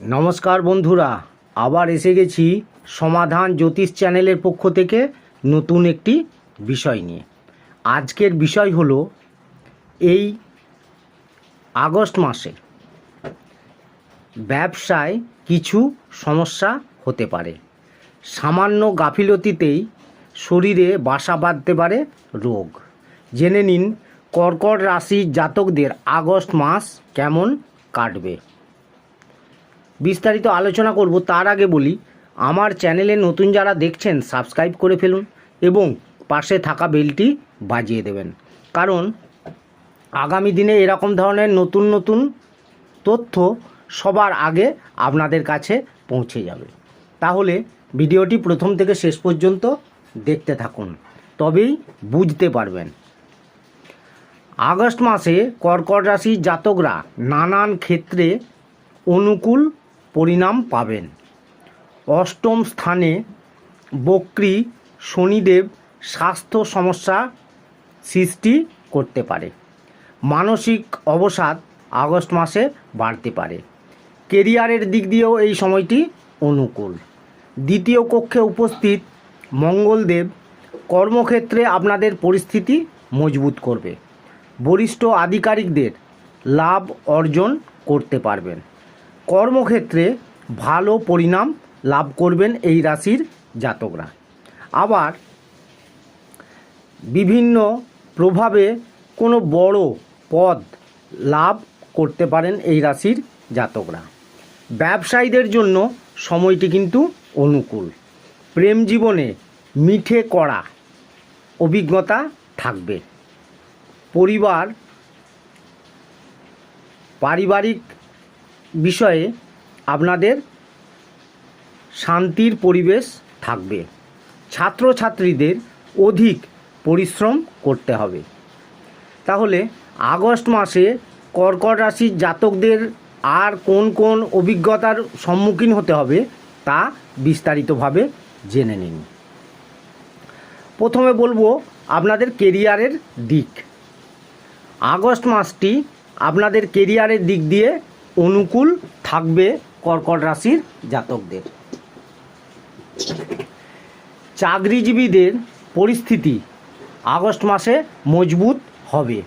নমস্কার বন্ধুরা, আবার এসে গেছি সমাধান জ্যোতিষ চ্যানেলের পক্ষ থেকে নতুন একটি বিষয় নিয়ে। আজকের বিষয় হলো এই আগস্ট মাসে ব্যবসায় কিছু সমস্যা হতে পারে। সামান্য গাফিলতিতেই শরীরে বাসা বাঁধতে পারে রোগ। জেনে নিন, কর্কট রাশির জাতকদের আগস্ট মাস কেমন কাটবে? বিস্তারিত আলোচনা করব তার আগে বলি, আমার চ্যানেলে নতুন যারা দেখছেন সাবস্ক্রাইব করে ফেলুন এবং পাশে থাকা বেলটি বাজিয়ে দেবেন। কারণ আগামী দিনে এরকম ধরনের নতুন নতুন তথ্য সবার আগে আপনাদের কাছে পৌঁছে যাবে। তাহলে ভিডিওটি প্রথম থেকে শেষ পর্যন্ত দেখতে থাকুন, তবেই বুঝতে পারবেন। আগস্ট মাসে কর্কট রাশির জাতকরা নানান ক্ষেত্রে অনুকূল পরিণাম পাবেন। অষ্টম স্থানে বক্রি শনিদেব স্বাস্থ্য সমস্যা সৃষ্টি করতে পারে। মানসিক অবসাদ আগস্ট মাসে বাড়তে পারে। কেরিয়ারের দিক দিয়েও এই সময়টি অনুকূল। দ্বিতীয় কক্ষে উপস্থিত মঙ্গলদেব কর্মক্ষেত্রে আপনাদের পরিস্থিতি মজবুত করবে। বরিষ্ঠ আধিকারিকদের লাভ অর্জন করতে পারবেন। কর্মক্ষেত্রে ভালো পরিণাম লাভ করবেন এই রাশির জাতকরা। আবার বিভিন্ন প্রভাবে কোনো বড় পদ লাভ করতে পারেন এই রাশির জাতকরা। ব্যবসায়ীদের জন্য সময়টি কিন্তু অনুকূল। প্রেম জীবনে মিঠে করা অভিজ্ঞতা থাকবে। পরিবার, পারিবারিক বিষয়ে আপনাদের শান্তির পরিবেশ থাকবে। ছাত্রছাত্রীদের অধিক পরিশ্রম করতে হবে। তাহলে আগস্ট মাসে কর্কট রাশির জাতকদের আর কোন কোন অভিজ্ঞতার সম্মুখীন হতে হবে তা বিস্তারিতভাবে জেনে নিন। প্রথমে বলব আপনাদের কেরিয়ারের দিক। আগস্ট মাসটি আপনাদের কেরিয়ারের দিক দিয়ে অনুকূল থাকবে কর্কট রাশির জাতকদের। চাকরিজীবীদের পরিস্থিতি আগস্ট মাসে মজবুত হবে।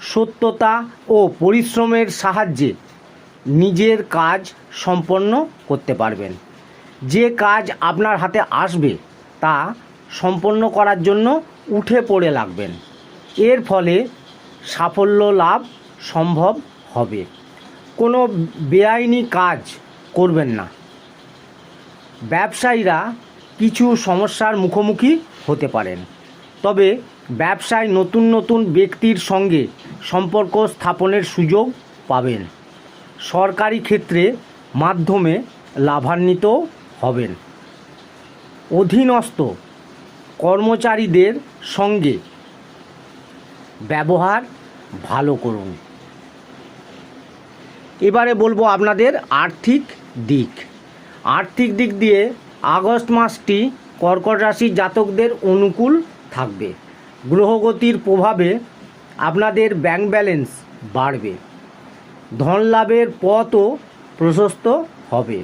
সত্যতা ও পরিশ্রমের সাহায্যে নিজের কাজ সম্পন্ন করতে পারবেন। যে কাজ আপনার হাতে আসবে তা সম্পন্ন করার জন্য উঠে পড়ে লাগবেন। এর ফলে সাফল্য লাভ সম্ভব হবে। কোনো বেআইনি কাজ করবেন না। ব্যবসায়ীরা কিছু সমস্যার মুখোমুখি হতে পারেন। তবে ব্যবসায় নতুন নতুন ব্যক্তির সঙ্গে সম্পর্ক স্থাপনের সুযোগ পাবেন। সরকারি ক্ষেত্রে মাধ্যমে লাভান্বিত হবেন। অধীনস্থ কর্মচারীদের সঙ্গে ব্যবহার ভালো করুন। এবারে বলব আপনাদের আর্থিক দিক। আর্থিক দিক দিয়ে আগস্ট মাসটি কর্কট রাশির জাতকদের অনুকূল থাকবে। গ্রহগতির প্রভাবে আপনাদের ব্যাংক ব্যালেন্স বাড়বে। ধন লাভের পথও প্রশস্ত হবে।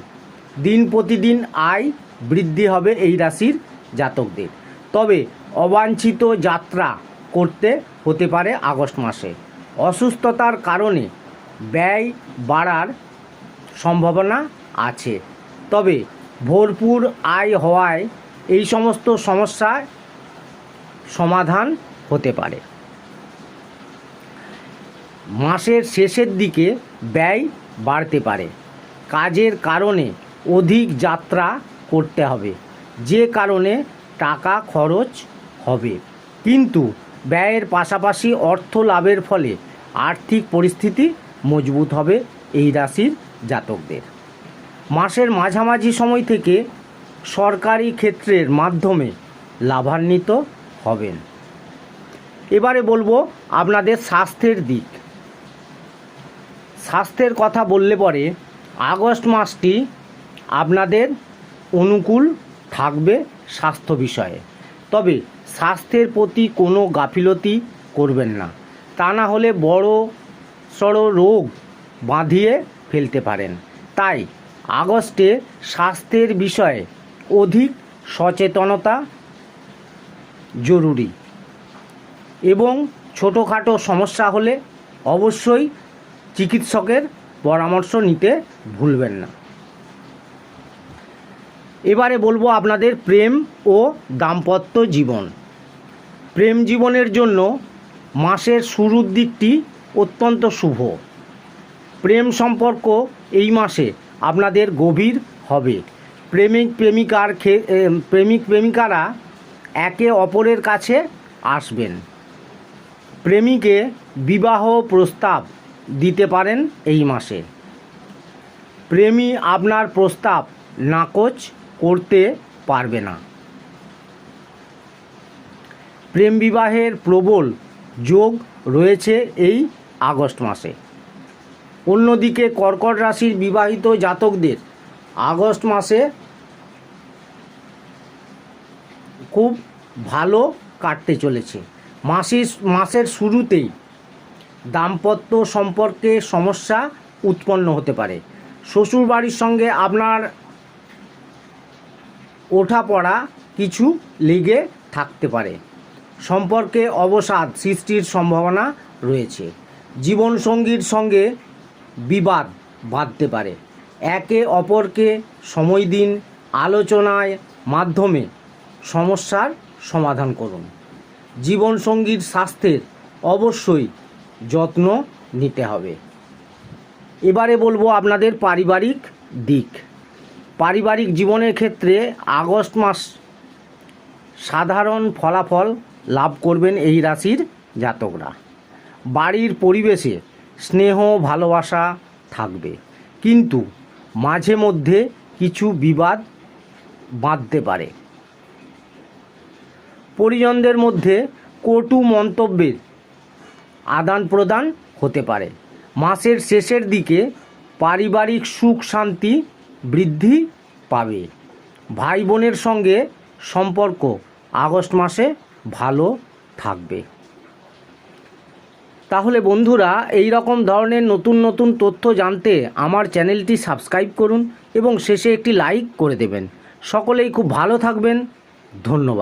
দিন প্রতিদিন আয় বৃদ্ধি হবে এই রাশির জাতকদের। তবে অবাঞ্ছিত যাত্রা করতে হতে পারে আগস্ট মাসে। অসুস্থতার কারণে ব্যয় বাড়ার সম্ভাবনা আছে। তবে ভরপুর আয় হওয়ায় এই সমস্ত সমস্যার সমাধান হতে পারে। মাসের শেষের দিকে ব্যয় বাড়তে পারে। কাজের কারণে অধিক যাত্রা করতে হবে। যে কারণে টাকা খরচ হবে। কিন্তু ব্যয়ের পাশাপাশি অর্থ লাভের ফলে আর্থিক পরিস্থিতি মজবুত হবে এই রাশির জাতকদের। মাসের মাঝামাঝি সময় থেকে সরকারি ক্ষেত্রের মাধ্যমে লাভান্বিত হবেন। এবারে বলব আপনাদের স্বাস্থ্যের দিক। স্বাস্থ্যের কথা বললে পরে আগস্ট মাসটি আপনাদের অনুকূল থাকবে স্বাস্থ্য বিষয়ে। তবে স্বাস্থ্যের প্রতি কোনো গাফিলতি করবেন না। তা না হলে বড় সড়ো রোগ বাঁধিয়ে ফেলতে পারেন। তাই আগস্টে স্বাস্থ্যের বিষয়ে অধিক সচেতনতা জরুরি এবং ছোটোখাটো সমস্যা হলে অবশ্যই চিকিৎসকের পরামর্শ নিতে ভুলবেন না। এবারে বলব আপনাদের প্রেম ও দাম্পত্য জীবন। প্রেম জীবনের জন্য মাসের শুরুর দিকটি অত্যন্ত শুভ। প্রেম সম্পর্ক এই মাসে আপনাদের গভীর হবে। প্রেমিক প্রেমিকার প্রেমিক প্রেমিকারা একে অপরের কাছে আসবেন। প্রেমিকে বিবাহ প্রস্তাব দিতে পারেন এই মাসে। প্রেমী আপনার প্রস্তাব নাকচ করতে পারবে না। প্রেম বিবাহের প্রবল যোগ রয়েছে এই আগস্ট মাসে। অন্যদিকে কর্কট রাশির বিবাহিত জাতকদের আগস্ট মাসে খুব ভালো কাটতে চলেছে। মাসের মাসের শুরুতেই দাম্পত্য সম্পর্কে সমস্যা উৎপন্ন হতে পারে। শ্বশুর বাড়ির সঙ্গে আপনার ওঠাপড়া কিছু লেগে থাকতে পারে। সম্পর্কে অবসাদ সৃষ্টির সম্ভাবনা রয়েছে। জীবনসঙ্গীর সঙ্গে বিবাদ বাঁধতে পারে। একে অপরকে সময় দিন, আলোচনায়, মাধ্যমে সমস্যার সমাধান করুন। জীবনসঙ্গীর স্বাস্থ্যের অবশ্যই যত্ন নিতে হবে। এবারে বলব আপনাদের পারিবারিক দিক। পারিবারিক জীবনের ক্ষেত্রে আগস্ট মাস সাধারণ ফলাফল লাভ করবেন এই রাশির জাতকরা। বাড়ির পরিবেশে স্নেহ, ভালোবাসা থাকবে। কিন্তু মাঝে মধ্যে কিছু বিবাদ বাঁধতে পারে। পরিজনদের মধ্যে কটু মন্তব্যের আদান প্রদান হতে পারে। মাসের শেষের দিকে পারিবারিক সুখ শান্তি বৃদ্ধি পাবে। ভাই বোনের সঙ্গে সম্পর্ক আগস্ট মাসে ভালো থাকবে। তাহলে বন্ধুরা, এই রকম ধরনের নতুন নতুন তথ্য জানতে আমার চ্যানেলটি সাবস্ক্রাইব করুন এবং শেষে একটি লাইক করে দেবেন। সকলেই খুব ভালো থাকবেন। ধন্যবাদ।